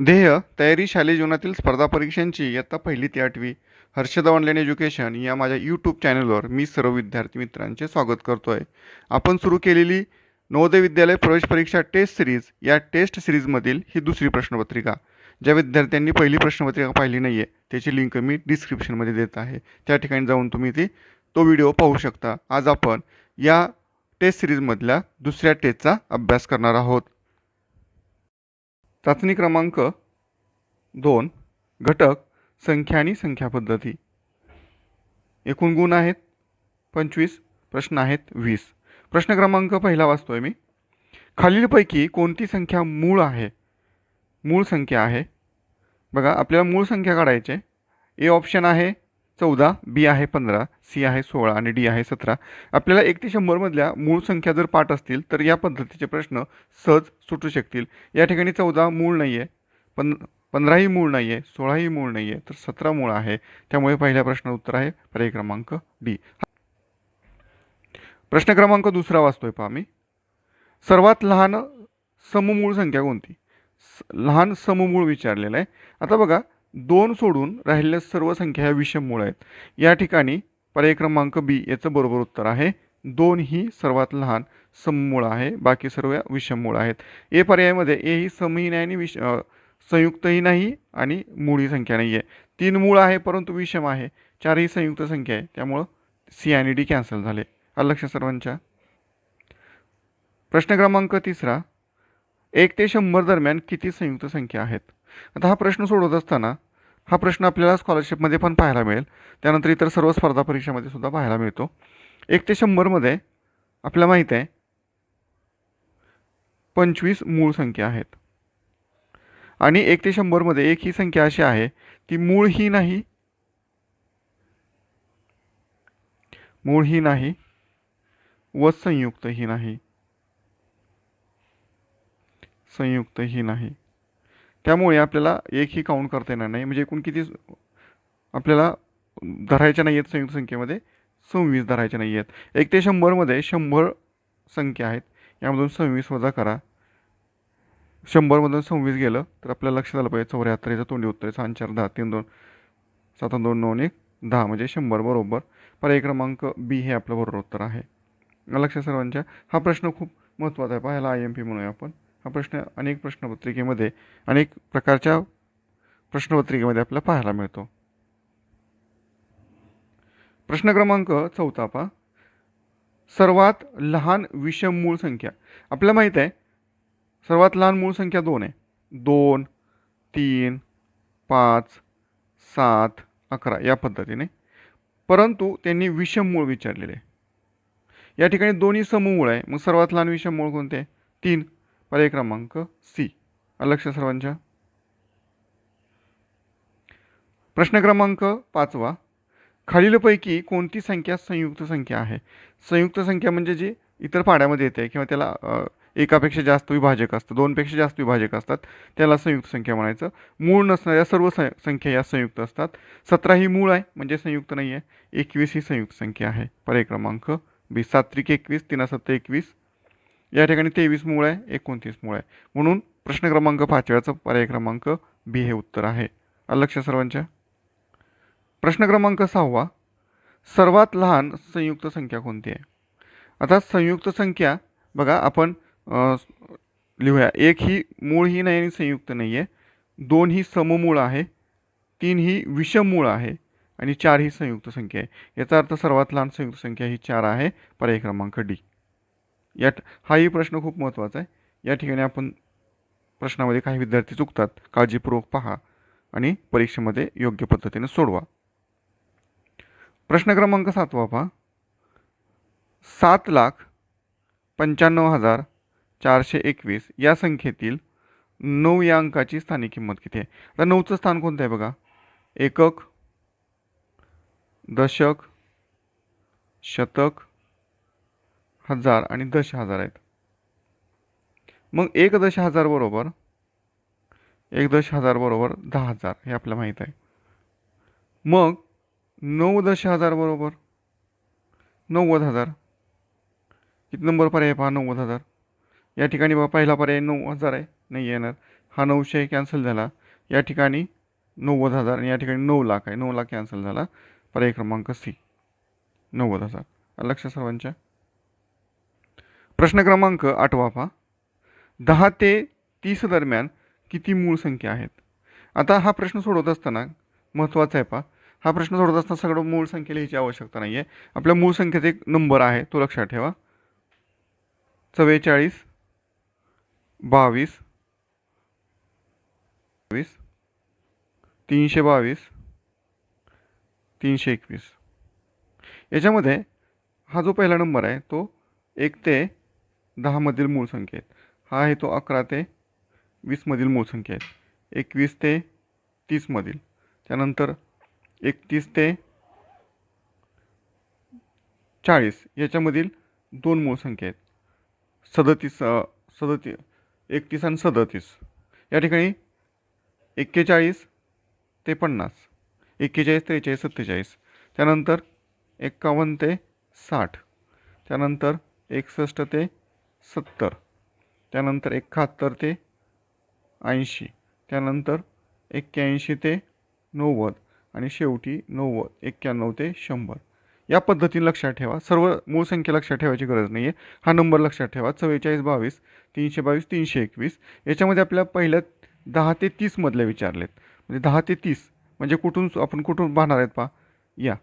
ध्येय तयारी शालेय जीवनातील स्पर्धा परीक्षांची इयत्ता पहिली ते आठवी हर्षद ऑनलाईन एज्युकेशन या माझ्या यूट्यूब चॅनलवर मी सर्व विद्यार्थी मित्रांचे स्वागत करतो आहे आपण सुरू केलेली नवोदय विद्यालय प्रवेश परीक्षा टेस्ट सिरीज या टेस्ट सिरीजमधील ही दुसरी प्रश्नपत्रिका. ज्या विद्यार्थ्यांनी पहिली प्रश्नपत्रिका पाहिली नाही आहे त्याची लिंक मी डिस्क्रिप्शनमध्ये देत आहे. त्या ठिकाणी जाऊन तुम्ही ती तो व्हिडिओ पाहू शकता. आज आपण या टेस्ट सिरीजमधल्या दुसऱ्या टेस्टचा अभ्यास करणार आहोत. चाचणी क्रमांक दोन घटक संख्या आणि संख्या पद्धती. एकूण गुण आहेत पंचवीस प्रश्न आहेत वीस. प्रश्न क्रमांक पहिला वाचतोय मी. खालीलपैकी कोणती संख्या मूळ आहे? मूळ संख्या आहे. बघा आपल्याला मूळ संख्या काढायचे ए ऑप्शन आहे चौदा बी आहे पंधरा सी आहे सोळा आणि डी आहे सतरा. आपल्याला एक ते शंभरमधल्या मूळ संख्या जर पाठ असतील तर या पद्धतीचे प्रश्न सहज सुटू शकतील. या ठिकाणी चौदा मूळ नाही आहे पण पंधराही मूळ नाही आहे सोळाही मूळ नाही आहे तर सतरा मूळ आहे. त्यामुळे पहिल्या प्रश्न उत्तर आहे पर्याय क्रमांक डी. प्रश्न क्रमांक दुसरा वाचतोय पहा मी सर्वात लहान सममूळ संख्या कोणती? स- लहान सममूळ विचारलेलं आहे. आता बघा दोन सोडून राहिलेल्या सर्व संख्या ह्या विषममूळ आहेत. या ठिकाणी पर्याय क्रमांक बी याचं बरोबर उत्तर आहे. दोन ही सर्वात लहान सममूळ आहे. बाकी सर्व विषममूळ आहेत. ए पर्यायामध्ये ए ही समही नाही आणि विष संयुक्तही नाही आणि मूळ ही संख्या नाही आहे तीन मूळ आहे परंतु विषम आहे. चारही संयुक्त संख्या आहे. त्यामुळं सी आणि डी कॅन्सल झाले. आलं लक्ष सर्वांच्या. प्रश्न क्रमांक तिसरा. एक ते शंभर दरम्यान किती संयुक्त संख्या आहेत? आता हा प्रश्न सोडवत असताना हा प्रश्न आपल्याला स्कॉलरशिपमध्ये पण पाहायला मिळेल. त्यानंतर इतर सर्व स्पर्धा परीक्षामध्ये सुद्धा पाहायला मिळतो. एक ते शंभरमध्ये आपल्याला माहीत आहे पंचवीस मूळ संख्या आहेत. आणि एक ते शंभरमध्ये एक ही संख्या अशी आहे ती मूळ ही नाही. मूळ ही नाही. व संयुक्त ही नाही. संयुक्त ही नाही. त्यामुळे आपल्याला एकही काउंट करता येणार नाही. म्हणजे एकूण किती आपल्याला धरायच्या नाही आहेत संयुक्त संख्येमध्ये सव्वीस धरायच्या नाही आहेत. एक ते शंभरमध्ये शंभर संख्या आहेत. यामधून सव्वीस वजा करा. शंभरमधून सव्वीस गेलं तर आपल्याला लक्षात आलं पाहिजे चौऱ्याहत्तर याचं तोंडी उत्तर सहा चार दहा तीन दोन सात दोन नऊ एक दहा म्हणजे शंभर बरोबर. पर्याय क्रमांक बी हे आपलं बरोबर उत्तर आहे. लक्षात सर्वांच्या हा प्रश्न खूप महत्त्वाचा आहे. पाहायला आय एम पी म्हणूया आपण. हा प्रश्न अनेक प्रश्नपत्रिकेमध्ये अनेक प्रकारच्या प्रश्नपत्रिकेमध्ये आपल्याला पाहायला मिळतो. प्रश्न क्रमांक चौथा पहा. सर्वात लहान विषम मूळ संख्या. आपल्याला माहीत आहे सर्वात लहान मूळ संख्या दोन आहे. दोन तीन पाच सात अकरा या पद्धतीने. परंतु त्यांनी विषम मूळ विचारलेले. आहे या ठिकाणी दोन्ही समूळ आहे. मग सर्वात लहान विषम मूळ कोणते? आहे? तीन. पर्याय क्रमांक सी. लक्ष सर्वांच्या. प्रश्न क्रमांक पाचवा. खालीलपैकी कोणती संख्या संयुक्त संख्या आहे? संयुक्त संख्या म्हणजे जी इतर पाड्यामध्ये येते किंवा त्याला एकापेक्षा जास्त विभाजक असतं दोनपेक्षा जास्त विभाजक असतात त्याला संयुक्त संख्या म्हणायचं. मूळ नसणाऱ्या सर्व सं संख्या या संयुक्त असतात. सतरा ही मूळ आहे म्हणजे संयुक्त नाही आहे एकवीस ही संयुक्त संख्या आहे. पर्याय क्रमांक बी. सात्विक एकवीस तीन सत्तर एकवीस या ठिकाणी तेवीस मूळ आहे एकोणतीस मूळ आहे. म्हणून प्रश्न क्रमांक पाचव्याचा पर्याय क्रमांक बी हे उत्तर आहे. आलं लक्ष सर्वांच्या. प्रश्न क्रमांक सहावा. सर्वात लहान संयुक्त संख्या कोणती आहे? आता संयुक्त संख्या बघा आपण लिहूया. एक ही मूळ ही नाही आणि संयुक्त नाही आहे. दोन ही सममूळ आहे. तीन ही विषममूळ आहे. आणि चार ही संयुक्त संख्या आहे. याचा अर्थ सर्वात लहान संयुक्त संख्या ही चार आहे. पर्याय क्रमांक डी. यात हाही प्रश्न खूप महत्त्वाचा आहे. या ठिकाणी आपण प्रश्नामध्ये काही विद्यार्थी चुकतात काळजीपूर्वक पहा आणि परीक्षेमध्ये योग्य पद्धतीने सोडवा. प्रश्न क्रमांक सातवा पहा. सात लाख पंच्याण्णव हजार चारशे एकवीस या संख्येतील नऊ या अंकाची स्थानिक किंमत किती आहे? आता नऊचं स्थान कोणतं आहे बघा? एकक दशक शतक हजार आणि दश हजार आहेत. मग एक दश हजार बरोबर एक दश हजार बरोबर दहा हजार हे आपल्याला माहीत आहे. मग नऊ दश हजार बरोबर नव्वद हजार. किती नंबर पर्याय पहा नव्वद हजार. या ठिकाणी बघा पहिला पर्याय नऊ हजार आहे. नाही येणार. हा नऊशे कॅन्सल झाला. या ठिकाणी नव्वद हजार आणि या ठिकाणी नऊ लाख आहे. नऊ लाख कॅन्सल झाला. पर्याय क्रमांक सी. नव्वद हजार. लक्ष सर्वांच्या प्रश्न क्रमांक आठवा पहा. दहा ते तीस दरम्यान किती मूळ संख्या आहेत? आता हा प्रश्न सोडवत असताना महत्त्वाचा आहे पहा. हा प्रश्न सोडवत असताना सगळं मूळ संख्या लिहायची आवश्यकता नाही आहे आपल्या मूळ संख्येचा एक नंबर आहे तो लक्षात ठेवा. चव्वेचाळीस बावीस बावीस तीनशे बावीस तीनशे एकवीस. याच्यामध्ये हा जो पहिला नंबर आहे तो एक ते दहामधील मूळ संख्या आहेत. हा आहे तो अकरा ते वीसमधील मूळ संख्या आहेत. एकवीस ते तीसमधील त्यानंतर एकतीस ते चाळीस याच्यामधील दोन मूळ संख्या आहेत. सदतीस सदती एकतीस आणि सदतीस. या ठिकाणी एक्केचाळीस ते पन्नास. एक्केचाळीस त्रेचाळीस सत्तेचाळीस. त्यानंतर एक्कावन्न ते साठ. त्यानंतर एकसष्ट ते सत्तर. त्यानंतर एकाहत्तर ते ऐंशी. त्यानंतर एक्क्याऐंशी ते नव्वद आणि शेवटी नव्वद एक्क्याण्णव ते शंभर. या पद्धतीने लक्षात ठेवा. सर्व मूळ संख्या लक्षात ठेवायची गरज नाही आहे हा नंबर लक्षात ठेवा. चव्वेचाळीस बावीस तीनशे बावीस तीनशे एकवीस. याच्यामध्ये आपल्या पहिल्या दहा ते तीसमधल्या विचारलेत. म्हणजे दहा ते तीस म्हणजे कुठून आपण कुठून पाहणार आहेत पहा? या.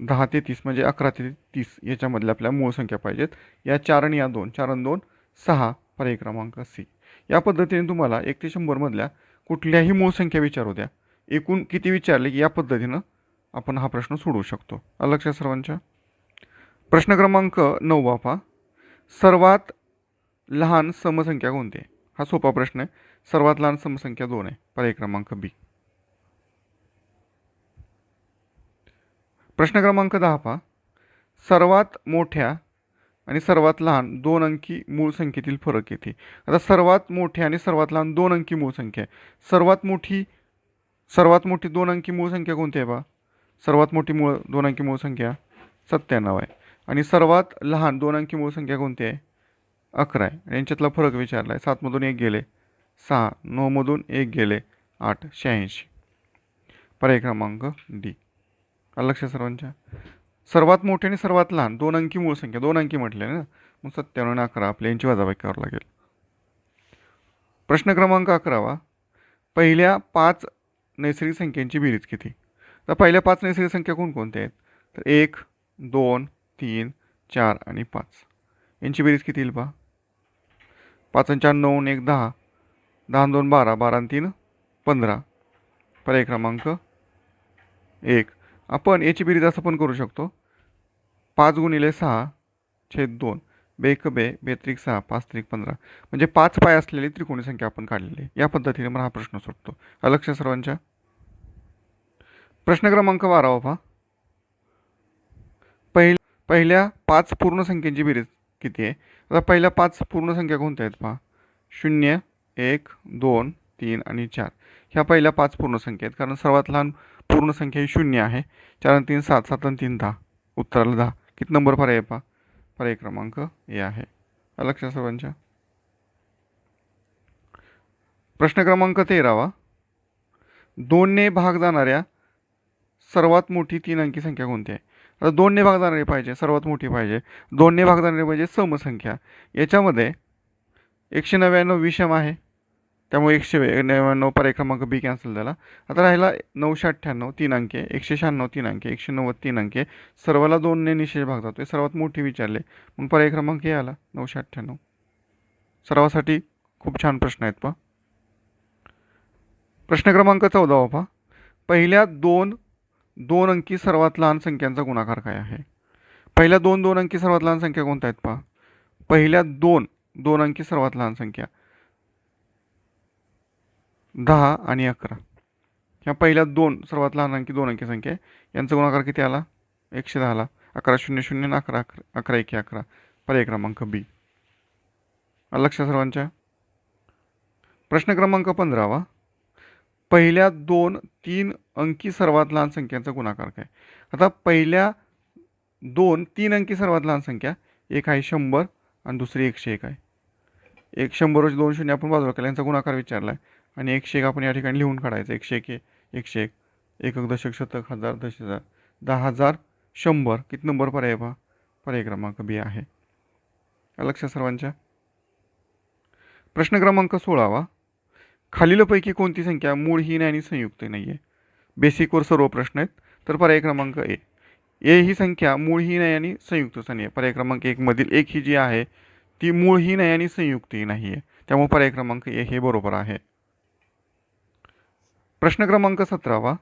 दहा ते तीस म्हणजे अकरा ते तीस याच्यामधल्या आपल्या मूळ संख्या पाहिजेत. या चार आणि या दोन चार आणि दोन सहा पर्याय क्रमांक सी. या पद्धतीने तुम्हाला एक ते शंभरमधल्या कुठल्याही मूळ संख्या विचारू द्या. एकूण किती विचारले की या पद्धतीनं आपण हा प्रश्न सोडवू शकतो. लक्षात सर्वांच्या? प्रश्न क्रमांक नऊ पहा सर्वात लहान समसंख्या कोणती आहे? हा सोपा प्रश्न आहे. सर्वात लहान समसंख्या दोन आहे. पर्याय क्रमांक बी. प्रश्न क्रमांक दहा पहा. सर्वात मोठ्या आणि सर्वात लहान दोन अंकी मूळ संख्येतील फरक येते. आता सर्वात मोठ्या आणि सर्वात लहान दोन अंकी मूळ संख्या आहे. सर्वात मोठी सर्वात मोठी दोन अंकी मूळ संख्या कोणती आहे बा? सर्वात मोठी मूळ दोन अंकी मूळ संख्या सत्त्याण्णव आहे. आणि सर्वात लहान दोन अंकी मूळ संख्या कोणती आहे? अकरा आहे. यांच्यातला फरक विचारला आहे सातमधून एक गेले. सहा. नऊमधून एक गेले. आठ. शहाऐंशी. पर्याय क्रमांक डी. लक्ष सर्वांच्या. सर्वात मोठे आणि सर्वात लहान दोन अंकी मूळ संख्या दोन अंकी म्हटले ना मग सत्त्याण्णव आणि अकरा आपल्या यांची वजाबाकी करावं लागेल. प्रश्न क्रमांक अकरावा पहिल्या पाच नैसर्गिक संख्यांची बेरीज किती? तर पहिल्या पाच नैसर्गिक संख्या कोणकोणत्या आहेत? तर एक दोन तीन चार आणि पाच. यांची बेरीज किती येईल पहा पाच आणि चार नऊ एक दहा. दहा दोन बारा. बारा आणि तीन पंधरा. पर्याय क्रमांक एक आपण याची बेरीज असं पण करू शकतो. पाच गुणिले सहा छेद दोन. बेक बे बेत्रिक सहा पाच त्रिक पंधरा. म्हणजे पाच पाय असलेली त्रिकोणी संख्या आपण काढलेली आहे. या पद्धतीने मला हा प्रश्न सुटतो अलक्ष सर्वांच्या. प्रश्न क्रमांक बारा पहा पहिल पहिल्या पाच पूर्ण संख्येची बेरीज किती आहे? आता पहिल्या पाच पूर्ण संख्या कोणत्या आहेत पहा? शून्य एक दोन तीन आणि चार. ह्या पहिल्या पाच पूर्ण संख्या आहेत कारण सर्वात लहान पूर्ण संख्या ही शून्य आहे. चार आणि तीन सात सात आणि तीन दहा. उत्तराला दहा. किती नंबर पर्याय पा पहा? पर्याय क्रमांक ए आहे. लक्षात सर्वांच्या. प्रश्न क्रमांक तेरावा. दोनने भाग जाणाऱ्या सर्वात मोठी तीन अंकी संख्या कोणती आहे? आता दोनने भाग जाणारी पाहिजे सर्वात मोठी पाहिजे. दोनने भाग जाणारी पाहिजे समसंख्या. याच्यामध्ये एकशे नव्याण्णव विषम आहे. त्यामुळे एकशे नव्याण्णव पर्याय क्रमांक बी कॅन्सल झाला. आता राहिला नऊशे अठ्ठ्याण्णव तीन अंके एकशे शहाण्णव तीन अंके एकशे नव्वद तीन अंके. सर्वाला दोनने निशेष भाग जातो सर्वात मोठी विचारले मग पर्याय क्रमांक हे आला नऊशे अठ्ठ्याण्णव. सर्वासाठी खूप छान प्रश्न आहेत पहा. प्रश्न क्रमांक चौदावा पहा पहिल्या दोन दोन अंकी सर्वात लहान संख्यांचा गुणाकार काय आहे? पहिल्या दोन दोन अंकी सर्वात लहान संख्या कोणत्या आहेत पहा? पहिल्या दोन दोन अंकी सर्वात लहान संख्या. दहा आणि अकरा. ह्या पहिल्या दोन सर्वात लहान अंकी दोन अंकी संख्या आहे. यांचा गुणाकार किती आला? एकशे दहाला. अकरा शून्य शून्य अकरा अकरा अकरा एके अकरा. पर्याय क्रमांक बी. लक्ष सर्वांच्या. प्रश्न क्रमांक पंधरावा. पहिल्या दोन तीन अंकी सर्वात लहान संख्यांचा गुणाकार काय? आता पहिल्या दोन तीन अंकी सर्वात लहान संख्या एक आहे शंभर आणि दुसरी एकशे एक आहे. एक शंभरचे दोन शून्य आपण बाजूला केला. यांचा गुणाकार विचारला आहे आणि एकशे एक आपण या ठिकाणी लिहून काढायचं. एकशे एक एकशे एक एकक दशक शतक हजार दश हजार दहा हजार शंभर. किती नंबर पर्याय पहा पर्याय क्रमांक बी आहे. लक्ष सर्वांच्या. प्रश्न क्रमांक सोळावा खालीलपैकी कोणती संख्या मूळहीन आणि संयुक्त नाही आहे बेसिकवर सर्व प्रश्न आहेत. तर पर्याय क्रमांक ए. ए ही संख्या मूळहीन आहे आणि संयुक्त नाही आहे पर्याय क्रमांक एकमधील एक ही जी आहे ती मूळहीन आहे आणि संयुक्तही नाही आहे त्यामुळे पर्याय क्रमांक ए हे बरोबर आहे. प्रश्न क्रमांक सतरावा.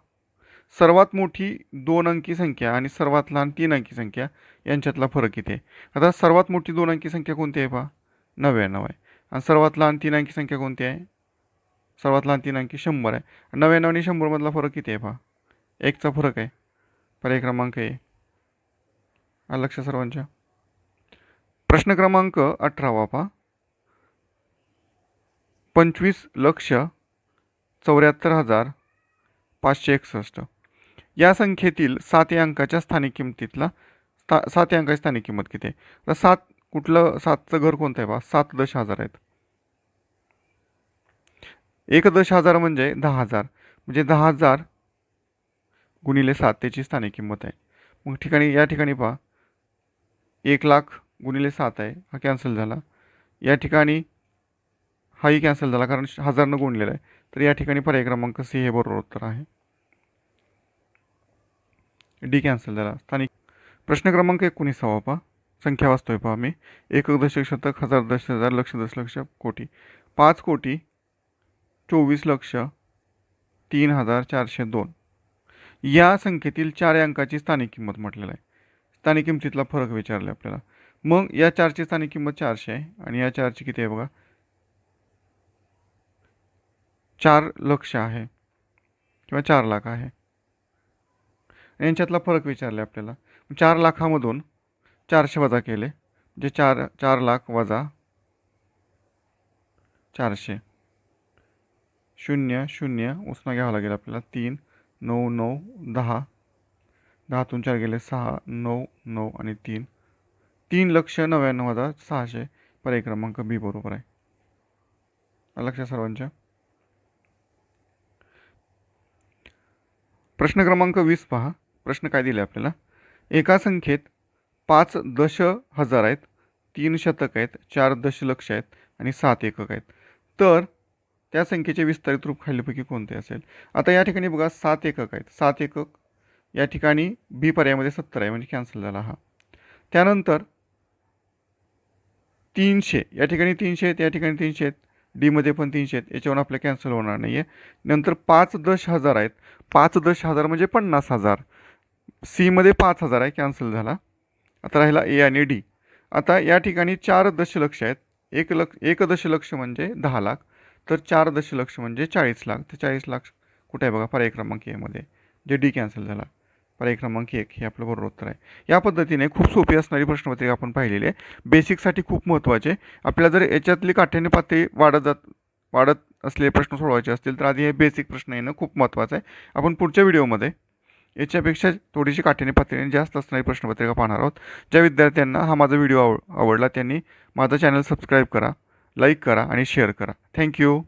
सर्वात मोठी दोन अंकी संख्या आणि सर्वात लहान तीन अंकी संख्या यांच्यातला फरक किती आहे आता सर्वात मोठी दोन अंकी संख्या कोणती आहे पहा? नव्याण्णव आहे. आणि सर्वात लहान तीन अंकी संख्या कोणती आहे? सर्वात लहान तीन अंकी शंभर आहे. नव्याण्णव आणि शंभरमधला फरक किती आहे पहा? एकचा फरक आहे. पर्याय क्रमांक ए. लक्ष सर्वांच्या? प्रश्न क्रमांक अठरावा पहा. पंचवीस लक्ष चौऱ्याहत्तर हजार पाचशे एकसष्ट. या संख्येतील सात या अंकाच्या स्थानिक किमतीतला स्था सात या अंकाची स्थानिक किंमत किती आहे? तर सात कुठलं सातचं घर कोणतं आहे बा? सात दश हजार आहेत. एक दश हजार म्हणजे दहा हजार. म्हणजे दहा हजार गुणिले सात त्याची स्थानिक किंमत आहे. मग ठिकाणी या ठिकाणी पहा. एक लाख गुणिले सात आहे. हा कॅन्सल झाला. या ठिकाणी हाही कॅन्सल झाला कारण हजारनं गुणलेला आहे. तर या ठिकाणी पर्याय क्रमांक सी हे बरोबर उत्तर आहे. डी कॅन्सल झाला. स्थानिक प्रश्न क्रमांक एकोणीसावा पहा. संख्या वाचतोय पहा मी एक दशक शतक हजार दश हजार लक्ष दशलक्ष कोटी. पाच कोटी चोवीस लक्ष तीन हजार चारशे दोन. या संख्येतील चार अंकाची स्थानिक किंमत म्हटलेलं आहे. स्थानिक किंमतीतला फरक विचारला आपल्याला. मग या चारची स्थानिक किंमत चारशे आहे आणि या चारची किती आहे बघा? चार लक्ष आहे किंवा चार लाख आहे. यांच्यातला फरक विचारला आपल्याला. चार लाखामधून चारशे वजा केले म्हणजे चार चार लाख वजा चारशे. शून्य शून्य उसना घ्यावा लागेल आपल्याला. तीन नऊ नऊ दहा. दहातून चार गेले सहा नऊ नऊ आणि तीन. तीन लक्ष नव्याण्णव हजार सहाशे. पर्याय क्रमांक बी बरोबर आहे. लक्ष सर्वांच्या प्रश्न क्रमांक वीस पहा. प्रश्न काय दिले आपल्याला? एका संख्येत पाच दश हजार आहेत तीन शतक आहेत चार दशलक्ष आहेत आणि सात एकक आहेत. तर त्या संख्येचे विस्तारित रूप खालीलपैकी कोणते असेल? आता या ठिकाणी बघा सात एकक आहेत. सात एकक या ठिकाणी बी पर्यायामध्ये सत्तर आहे म्हणजे कॅन्सल झाला हा. त्यानंतर तीनशे या ठिकाणी तीनशे आहेत या ठिकाणी तीनशे आहेत. डीमध्ये पण तीनशे आहेत. याच्यावर आपलं कॅन्सल होणार नाही आहे नंतर पाच दश हजार आहेत. पाच दश हजार म्हणजे पन्नास हजार. सीमध्ये पाच हजार आहे. कॅन्सल झाला. आता राहिला ए आणि डी आता या ठिकाणी चार दशलक्ष आहेत. एक लक्ष एक दशलक्ष म्हणजे दहा लाख. तर चार दशलक्ष म्हणजे चाळीस लाख. तर चाळीस लाख कुठे आहे बघा? पर्याय क्रमांक एमध्ये जे डी कॅन्सल झाला. पर्याय क्रमांक एक हे आपलं बरोबर उत्तर आहे. या पद्धतीने खूप सोपी असणारी प्रश्नपत्रिका आपण पाहिलेली आहे. बेसिकसाठी खूप महत्त्वाचे आपल्याला जर याच्यातली काठ्याने पातळी वाढत जात वाढत असलेले प्रश्न सोडवायचे असतील तर आधी हे बेसिक प्रश्न येणं खूप महत्त्वाचं आहे. आपण पुढच्या व्हिडिओमध्ये याच्यापेक्षा थोडीशी काठ्याने पातळीने जास्त असणारी प्रश्नपत्रिका पाहणार आहोत. ज्या विद्यार्थ्यांना हा माझा व्हिडिओ आव आवडला त्यांनी माझा चॅनल सबस्क्राईब करा लाईक करा आणि शेअर करा. थँक्यू